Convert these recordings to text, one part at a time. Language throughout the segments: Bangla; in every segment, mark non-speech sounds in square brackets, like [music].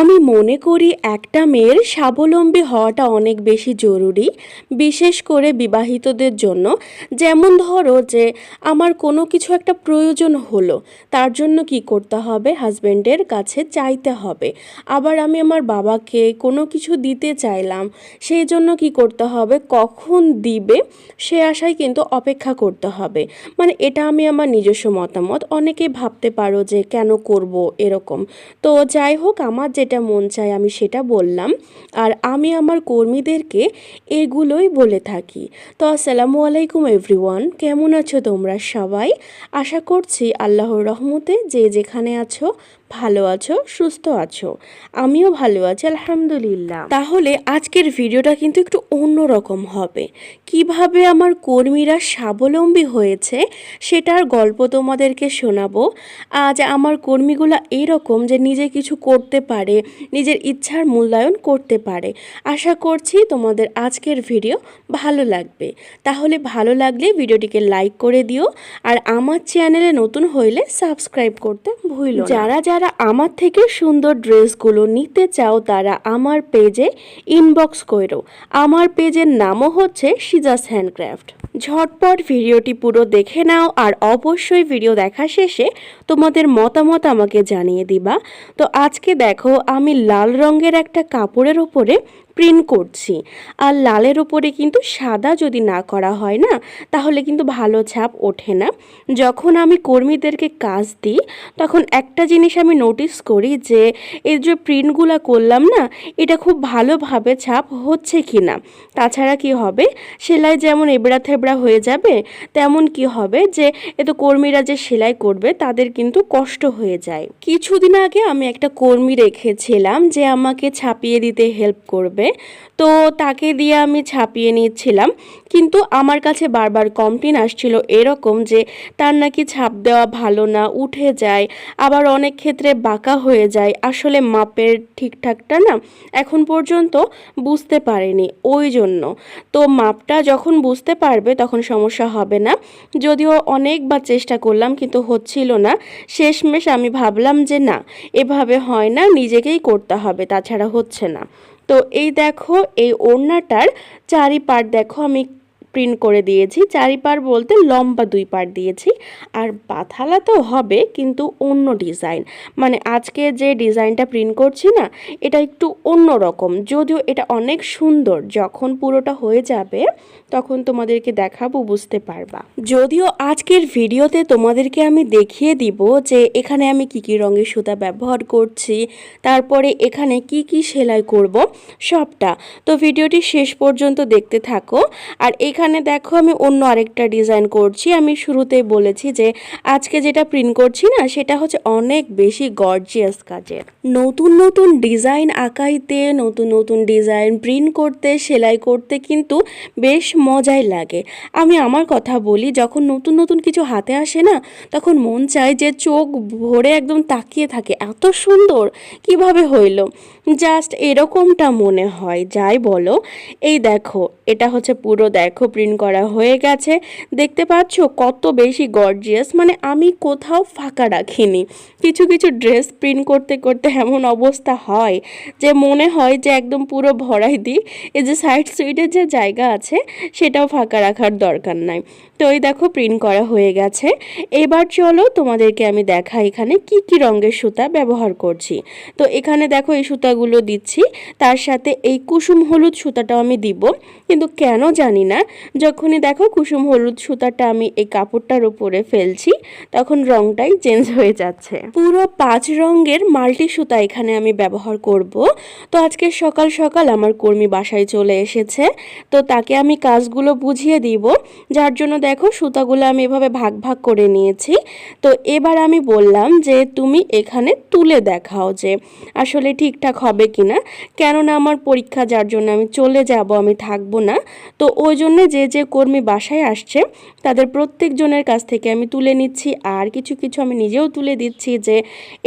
আমি মনে করি একটা মেয়ের স্বাবলম্বী হওয়াটা অনেক বেশি জরুরি, বিশেষ করে বিবাহিতদের জন্য। যেমন ধরো যে, আমার কোনো কিছু একটা প্রয়োজন হলো, তার জন্য কি করতে হবে? হাজব্যান্ডের কাছে চাইতে হবে। আবার আমি আমার বাবাকে কোনো কিছু দিতে চাইলাম, সেই জন্য কি করতে হবে? কখন দিবে? সে আশায় কিন্তু অপেক্ষা করতে হবে। মানে এটা আমি আমার নিজস্ব মতামত। অনেকে ভাবতে পারো যে কেন করব এরকম। তো যাই হোক, আমার যেটা মন চায় আমি সেটা বললাম। আর আমি আমার কর্মীদেরকে এগুলোই বলে থাকি। তো আসসালামু আলাইকুম এভরিওয়ান, কেমন আছো তোমরা সবাই? আশা করছি আল্লাহর রহমতে যে যেখানে আছো ভালো আছো, সুস্থ আছো? আমিও ভালো আছি, আলহামদুলিল্লাহ। তাহলে আজকের ভিডিওটা কিন্তু একটু অন্যরকম হবে। কীভাবে আমার কর্মীরা স্বাবলম্বী হয়েছে, সেটার গল্প তোমাদেরকে শোনাবো। আজ আমার কর্মীগুলো এরকম যে নিজে কিছু করতে পারে, নিজের ইচ্ছার মূল্যায়ন করতে পারে। আশা করছি তোমাদের আজকের ভিডিও ভালো লাগবে। তাহলে ভালো লাগলে ভিডিওটিকে লাইক করে দিও, আর আমার চ্যানেলে নতুন হইলে সাবস্ক্রাইব করতে ভুলো না। যারা যারা আমার থেকে সুন্দর ড্রেসগুলো নিতে চাও, তারা আমার পেজে ইনবক্স করো। আমার পেজের নামও হচ্ছে সিজাস হ্যান্ডক্রাফট ঝটপট ভিডিওটি পুরো দেখে নাও আর অবশ্যই ভিডিও দেখা শেষে তোমাদের মতামত আমাকে জানিয়ে দিবা। তো আজকে দেখো, আমি লাল রঙের একটা কাপড়ের ওপরে প্রিন্ট করছি। আর লালের ওপরে কিন্তু সাদা যদি না করা হয় না, তাহলে কিন্তু ভালো ছাপ ওঠে না। যখন আমি কর্মীদেরকে কাজ দিই, তখন একটা জিনিস আমি নোটিস করি যে, এই যে প্রিন্টগুলো করলাম না, এটা খুব ভালোভাবে ছাপ হচ্ছে কি না তাছাড়া কি হবে? সেলাই যেমন এবড়া থেবড়া হয়ে যাবে, তেমন কি হবে যে এত কর্মীরা যে সেলাই করবে, তাদের কিন্তু কষ্ট হয়ে যায়। কিছুদিন আগে আমি একটা কর্মী রেখেছিলাম যে আমাকে ছাপিয়ে দিতে হেল্প করবে। তো তাকে দিয়ে আমি ছাপিয়ে নিচ্ছিলাম। কিন্তু আমার কাছে বারবার কমপ্লেন আসছিল এরকম যে তার নাকি ছাপ দেওয়া ভালো না, উঠে যায়, আবার অনেক ক্ষেত্রে বাঁকা হয়ে যায়। আসলে মাপের ঠিকঠাকটা না এখন পর্যন্ত বুঝতে পারেনি ওই জন্য। তো মাপটা যখন বুঝতে পারবে তখন সমস্যা হবে না। যদিও অনেকবার চেষ্টা করলাম কিন্তু হচ্ছিল না। শেষমেশ আমি ভাবলাম যে না, এভাবে হয় না, নিজেকেই করতে হবে, তাছাড়া হচ্ছে না। তো এই দেখো এই ওড়নাটার চারি পার্ট দেখো আমি প্রিন্ট করে দিয়েছি, চারি পার বলতে লম্বা দুই পার দিয়েছি। আর পাথালা তো হবে কিন্তু অন্য ডিজাইন। মানে আজকে যে ডিজাইনটা প্রিন্ট করছি না, এটা একটু অন্য রকম। যদিও এটা অনেক সুন্দর, যখন পুরোটা হয়ে যাবে, তখন তোমাদেরকে দেখাবো, বুঝতে পারবা। যদিও আজকের ভিডিওতে তোমাদেরকে আমি দেখিয়ে দিব যে এখানে আমি কি কি রঙের সুতা ব্যবহার করছি, তারপরে এখানে কি কি সেলাই করব, সবটা। তো ভিডিওটি শেষ পর্যন্ত দেখতে থাকো। আর এখানে দেখো আমি অন্য আরেকটা ডিজাইন করছি। আমি শুরুতেই বলেছি যে আজকে যেটা প্রিন্ট করছি না, সেটা হচ্ছে অনেক বেশি গর্জিয়াস কাজের। নতুন নতুন ডিজাইন আঁকাইতে, নতুন নতুন ডিজাইন প্রিন্ট করতে, সেলাই করতে কিন্তু বেশ মজাই লাগে। আমি আমার কথা বলি, যখন নতুন নতুন কিছু হাতে আসে না, তখন মন চায় যে চোখ ভরে একদম তাকিয়ে থাকে, এত সুন্দর, কীভাবে হইল? জাস্ট এরকমটা মনে হয়। যাই বলো, এই দেখো, এটা হচ্ছে পুরো দেখো প্রিন্ট করা হয়ে গেছে। দেখতে পাচ্ছ কত বেশি গর্জিয়াস মানে আমি কোথাও ফাঁকা রাখিনি। কিছু কিছু ড্রেস প্রিন্ট করতে করতে এমন অবস্থা হয় যে মনে হয় যে একদম পুরো ভরাই দিই। এই যে সাইড সুইডের যে জায়গা আছে, সেটাও ফাঁকা রাখার দরকার নাই। তো এই দেখো প্রিন্ট করা হয়ে গেছে। এবার চলো তোমাদেরকে আমি দেখাই এখানে কি কি রঙের সুতা ব্যবহার করছি। তো এখানে দেখো এই সুতাগুলো দিচ্ছি, তার সাথে এই কুসুম হলুদ সুতাটাও আমি দিব। কিন্তু কেন জানি না যখনই দেখো কুসুম হলুদ সুতাটা আমি এই কাপড়টার উপরে ফেলছি, তখন রংটাই চেঞ্জ হয়ে যাচ্ছে। পুরো পাঁচ রঙের মাল্টি সুতা এখানে আমি ব্যবহার করব। তো আজকে সকাল সকাল আমার কর্মী বাসায় চলে এসেছে। তো তাকে আমি কাজগুলো বুঝিয়ে দিব, যার জন্য দেখো সুতাগুলো আমি এভাবে ভাগ ভাগ করে নিয়েছি। তো এবার আমি বললাম যে তুমি এখানে তুলে দেখাও যে আসলে ঠিকঠাক হবে কিনা। কেননা আমার পরীক্ষা যার জন্য আমি চলে যাব, আমি থাকব না। তো ওই জন্যই যে যে কর্মী বাসায় আসছে, তাদের প্রত্যেকজনের কাছ থেকে আমি তুলে নিচ্ছি। আর কিছু কিছু আমি নিজেও তুলে দিচ্ছি যে,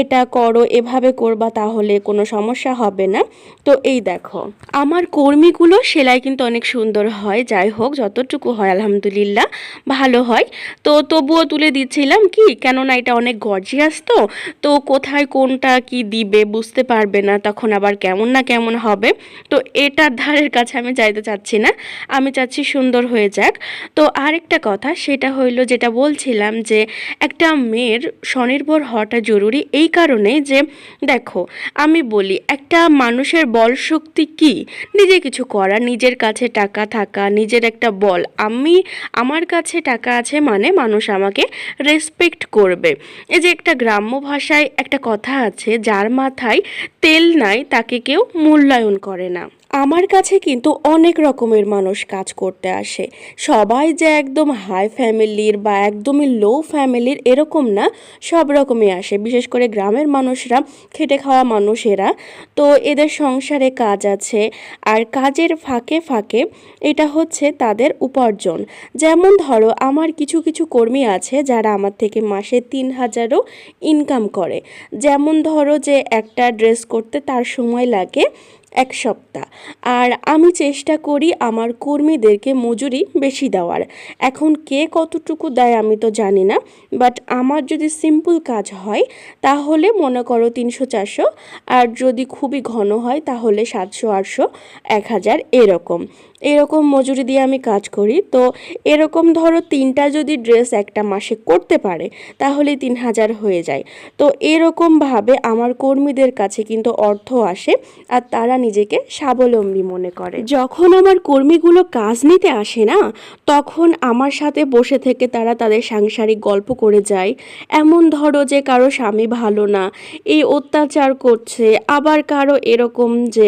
এটা করো, এভাবে করবা তাহলে কোনো সমস্যা হবে না। তো এই দেখো। আমার কর্মীগুলো সেলাই কিন্তু অনেক সুন্দর হয়। যাই হোক, যতটুকু হয়, আলহামদুলিল্লাহ, ভালো হয়। তো তবুও তুলে দিচ্ছিলাম কি, কেননা এটা অনেক গর্জিয়াস তো। তো কোথায় কোনটা কি দিবে বুঝতে পারবে না, তখন আবার কেমন না কেমন হবে। তো এটার ধারের কাছে আমি যাইতে চাচ্ছি না। আমি চাচ্ছি সুন্দর হয়ে যাক। তো আরেকটা কথা, সেটা হইল যেটা বলছিলাম যে, একটা মেয়ের স্বনির্ভর হওয়াটা জরুরি এই কারণে যে, দেখো, আমি বলি একটা মানুষের বল শক্তি কি? নিজে কিছু করা, নিজের কাছে টাকা থাকা, নিজের একটা বল। আমি, আমার কাছে টাকা আছে মানে মানুষ আমাকে রেসপেক্ট করবে। এই যে একটা গ্রাম্য ভাষায় একটা কথা আছে, যার মাথায় তেল নাই, তাকে কেউ মূল্যায়ন করে না। আমার কাছে কিন্তু অনেক রকমের মানুষ কাজ করতে আসে। সবাই যে একদম হাই ফ্যামিলির বা একদমই লো ফ্যামিলির এরকম না, সব রকমই আসে। বিশেষ করে গ্রামের মানুষরা, খেটে খাওয়া মানুষেরা। তো এদের সংসারে কাজ আছে আর কাজের ফাঁকে ফাঁকে এটা হচ্ছে তাদের উপার্জন। যেমন ধরো, আমার কিছু কিছু কর্মী আছে যারা আমার থেকে মাসে তিন হাজারও ইনকাম করে। যেমন ধরো যে একটা ড্রেস করতে তার সময় লাগে এক সপ্তাহ। আর আমি চেষ্টা করি আমার কর্মীদেরকে মজুরি বেশি দেওয়ার। এখন কে কতটুকু দেয় আমি তো জানি না বাট আমার যদি সিম্পল কাজ হয়, তাহলে মনে করো তিনশো চারশো, আর যদি খুবই ঘন হয়, তাহলে সাতশো, আটশো, এক হাজার এরকম। এরকম মজুরি দিয়ে আমি কাজ করি। তো এরকম ধরো তিনটা যদি ড্রেস একটা মাসে করতে পারে, তাহলে তিন হাজার হয়ে যায়। তো এরকমভাবে আমার কর্মীদের কাছে কিন্তু অর্থ আসে আর তারা নিজেকে স্বাবলম্বী মনে করে। যখন আমার কর্মীগুলো কাজ নিতে আসে না, তখন আমার সাথে বসে থেকে তারা তাদের সাংসারিক গল্প করে যায়। এমন ধরো যে কারও স্বামী ভালো না, এই অত্যাচার করছে, আবার কারও এরকম যে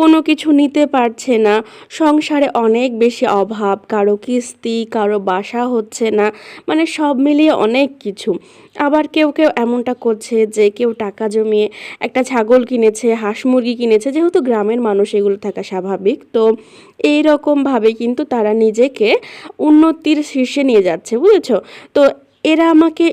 কোনো কিছু নিতে পারছে না। সংসারে অনেক বেশি অভাব, কারও কিস্তি, কারও বাসা হচ্ছে না মানে সব মিলিয়ে অনেক কিছু। আবার কেউ কেউ এমনটা করছে যে কেউ টাকা জমিয়ে একটা ছাগল কিনেছে, হাঁস মুরগি কিনেছে, যেহেতু গ্রামের মানুষ এগুলো থাকা স্বাভাবিক, তো এই রকমভাবে কিন্তু তারা নিজেকে উন্নতির শীর্ষে নিয়ে যাচ্ছে, বুঝেছ? তো এরা আমাকে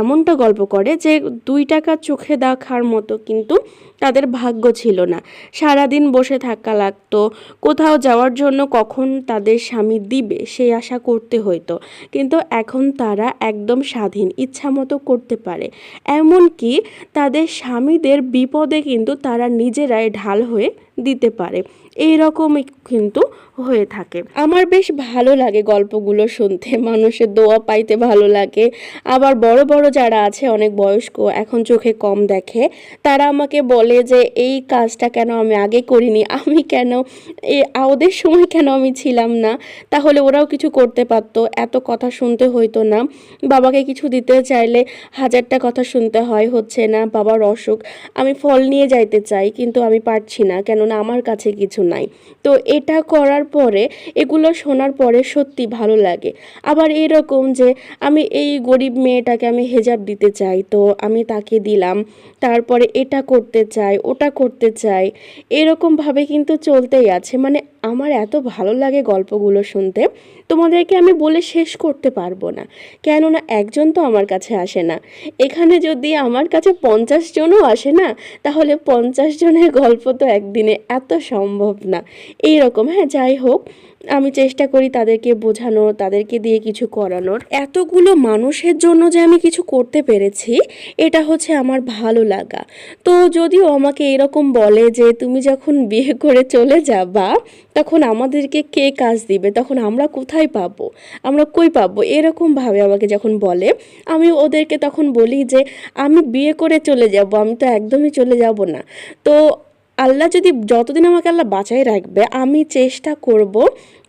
এমনটা গল্প করে যে দুই টাকা চোখে দেখার মতো কিন্তু তাদের ভাগ্য ছিল না। সারাদিন বসে থাকা লাগতো। কোথাও যাওয়ার জন্য কখন তাদের স্বামী দিবে সেই আশা করতে হইতো। কিন্তু এখন তারা একদম স্বাধীন, ইচ্ছা মতো করতে পারে। এমনকি তাদের স্বামীদের বিপদে কিন্তু তারা নিজেরাই ঢাল হয়ে দিতে পারে। এই রকমই কিন্তু হয়ে থাকে। আমার বেশ ভালো লাগে গল্পগুলো শুনতে। মানুষের দোয়া পাইতে ভালো লাগে। আবার বড় বড় যারা আছে, অনেক বয়স্ক, এখন চোখে কম দেখে, তারা আমাকে বলে যে, এই কাজটা কেন আমি আগে করিনি? আমি কেন এ ওদের সময় কেন আমি ছিলাম না? তাহলে ওরাও কিছু করতে পারতো। এত কথা শুনতে হইতো না। বাবাকে কিছু দিতে চাইলে হাজারটা কথা শুনতে হয়, হচ্ছে না, বাবার অসুখ, আমি ফল নিয়ে যাইতে চাই, কিন্তু আমি পারছি না, কেননা আমার কাছে কিছু নাই। তো এটা করার পরে, এগুলো শোনার পরে সত্যি ভালো লাগে। আবার এরকম যে, আমি এই গরিব মেয়েটাকে আমি হেজাব দিতে চাই, তো আমি তাকে দিলাম, তারপরে এটা করতে চাই। ওটা করতে চাই এরকমভাবে কিন্তু চলতেই আছে। মানে আমার এত ভালো লাগে গল্পগুলো শুনতে, তোমাদেরকে আমি বলে শেষ করতে পারব না। কেননা একজন তো আমার কাছে আসে না। এখানে যদি আমার কাছে পঞ্চাশ জনও আসে না, তাহলে পঞ্চাশ জনের গল্প তো একদিনে এত সম্ভব না। এই রকম হ্যাঁ যাই হোক, আমি চেষ্টা করি তাদেরকে বোঝানোর, তাদেরকে দিয়ে কিছু করানোর। এতগুলো মানুষের জন্য যে আমি কিছু করতে পেরেছি, এটা হচ্ছে আমার ভালো লাগা। তো যদিও আমাকে এরকম বলে যে, তুমি যখন বিয়ে করে চলে যাবা তখন আমাদেরকে কে কাজ দিবে? তখন আমরা কোথায় পাবো? আমরা কই পাবো? এরকমভাবে আমাকে যখন বলে, আমি ওদেরকে তখন বলি যে, আমি বিয়ে করে চলে যাব, আমি তো একদমই চলে যাব না। তো আল্লাহ যদি যতদিন আমাকে আল্লাহ বাঁচাই রাখবে, আমি চেষ্টা করব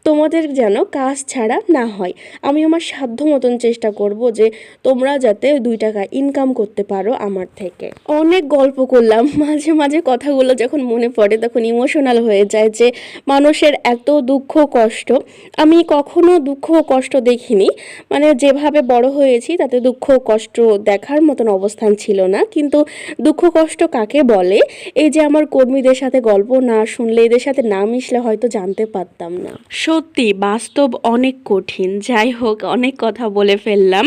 তোমাদের যেন কাজ ছাড়া না হয়। আমি আমার সাধ্য মতন চেষ্টা করব যে তোমরা যাতে দুই টাকা ইনকাম করতে পারো আমার থেকে। অনেক গল্প করলাম। [laughs] মাঝে মাঝে কথাগুলো যখন মনে পড়ে তখন ইমোশনাল হয়ে যায় যে মানুষের এত দুঃখ কষ্ট। আমি কখনো দুঃখ কষ্ট দেখিনি। মানে যেভাবে বড় হয়েছি তাতে দুঃখ কষ্ট দেখার মতন অবস্থান ছিল না। কিন্তু দুঃখ কষ্ট কাকে বলে? এই যে আমার কর্মীদের সাথে গল্প না শুনলে, এদের সাথে না মিশলে হয়তো জানতে পারতাম না। সত্যি বাস্তব অনেক কঠিন। যাই হোক, অনেক কথা বলে ফেললাম।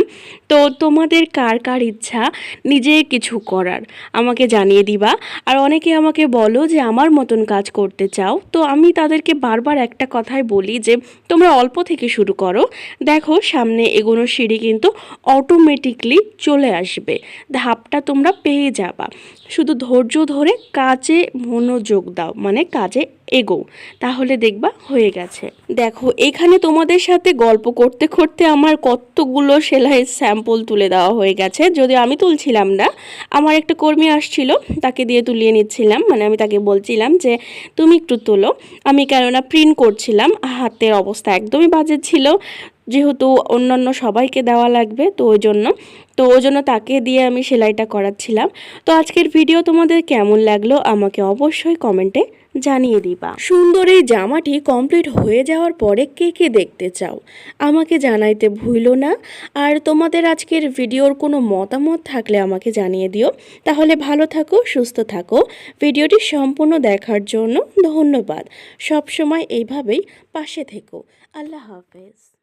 তো তোমাদের কার কার ইচ্ছা, নিজে কিছু করার, আমাকে জানিয়ে দিবা। আর অনেকে আমাকে বলো যে, আমার মতন কাজ করতে চাও। তো আমি তাদেরকে বারবার একটা কথাই বলি যে, তোমরা অল্প থেকে শুরু করো। দেখো, সামনে এগোনোর সিঁড়ি কিন্তু অটোমেটিকলি চলে আসবে। ধাপটা তোমরা পেয়ে যাবা। শুধু ধৈর্য ধরে কাজে মনোযোগ দাও। মানে কাজে এগো, তাহলে দেখবা হয়ে গেছে। দেখো, এখানে তোমাদের সাথে গল্প করতে করতে আমার কতগুলো সেলাইয়ের স্যাম্পল তুলে দেওয়া হয়ে গেছে। যদি আমি তুলছিলাম না, আমার একটা কর্মী আসছিল, তাকে দিয়ে তুলিয়ে নিচ্ছিলাম। মানে আমি তাকে বলছিলাম যে, তুমি একটু তোলো। আমি কেননা প্রিন্ট করছিলাম, হাতের অবস্থা একদমই বাজে ছিল। যেহেতু অন্যান্য সবাইকে দেওয়া লাগবে তো ওই জন্য। তো ওই জন্য তাকে দিয়ে আমি সেলাইটা করাচ্ছিলাম। তো আজকের ভিডিও তোমাদের কেমন লাগল আমাকে অবশ্যই কমেন্টে জানিয়ে দিবা। সুন্দর এই জামাটি কমপ্লিট হয়ে যাওয়ার পরে কে কে দেখতে চাও? আমাকে জানাইতে ভুলো না। আর তোমাদের আজকের ভিডিওর কোনো মতামত থাকলে আমাকে জানিয়ে দিও। তাহলে ভালো থাকো, সুস্থ থাকো। ভিডিওটি সম্পূর্ণ দেখার জন্য ধন্যবাদ। সবসময় এইভাবেই পাশে থেকো। আল্লাহ হাফেজ।